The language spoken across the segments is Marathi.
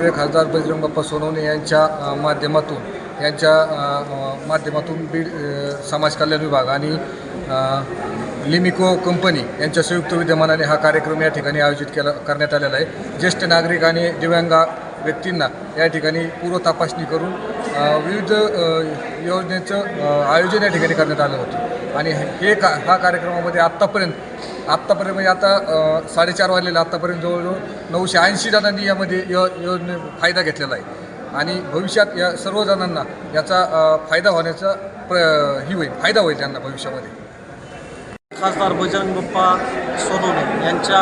लोकप्रिय खासदार बजरंगप्पा सोनवणे यांच्या माध्यमातून यांच्या माध्यमातून बीड समाज कल्याण विभाग आणि लिमिको कंपनी यांच्या संयुक्त विद्यमानाने हा कार्यक्रम या ठिकाणी आयोजित केला करण्यात आलेला आहे. ज्येष्ठ नागरिक आणि दिव्यांग व्यक्तींना या ठिकाणी पूर्व तपासणी करून विविध योजनेचं आयोजन या ठिकाणी करण्यात आलं होतं. आणि हे का हा कार्यक्रमामध्ये आत्तापर्यंत आत्तापर्यंत म्हणजे आता साडेचार वाजलेलं आत्तापर्यंत जवळजवळ नऊशे ऐंशी जणांनी यामध्ये य योजने फायदा घेतलेला आहे. आणि भविष्यात या सर्व जणांना याचा फायदा होण्याचा प्र ही होईल फायदा होईल त्यांना भविष्यामध्ये. खासदार बजरंग गप्पा सोनवणे यांच्या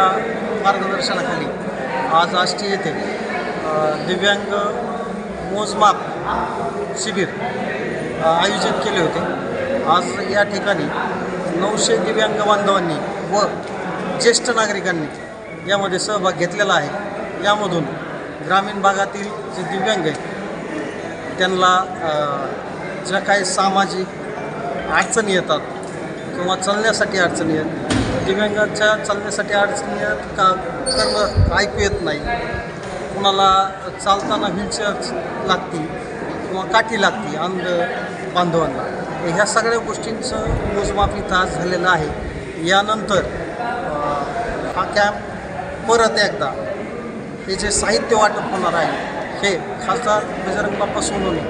मार्गदर्शनाखाली आज आष्टी येथे दिव्यांग मोजमाप शिबिर आयोजित केले होते. आज या ठिकाणी नऊशे दिव्यांग बांधवांनी व ज्येष्ठ नागरिकांनी यामध्ये सहभाग घेतलेला आहे. यामधून ग्रामीण भागातील जे दिव्यांग आहेत त्यांना ज्या काही सामाजिक अडचणी येतात किंवा चालण्यासाठी अडचणी आहेत दिव्यांगाच्या चालण्यासाठी अडचणी आहेत का? करणं ऐकू येत नाही. कुणाला चालताना व्हीलचेअर लागती किंवा काठी लागती अंध बांधवांना. ह्या सगळ्या गोष्टींचं मोजमापी त्रास झालेलं आहे. यानंतर हा कॅम्प परत एकदा हे जे साहित्य वाटप होणार आहे हे खासदार बजरंग बाप्पा सोनवणे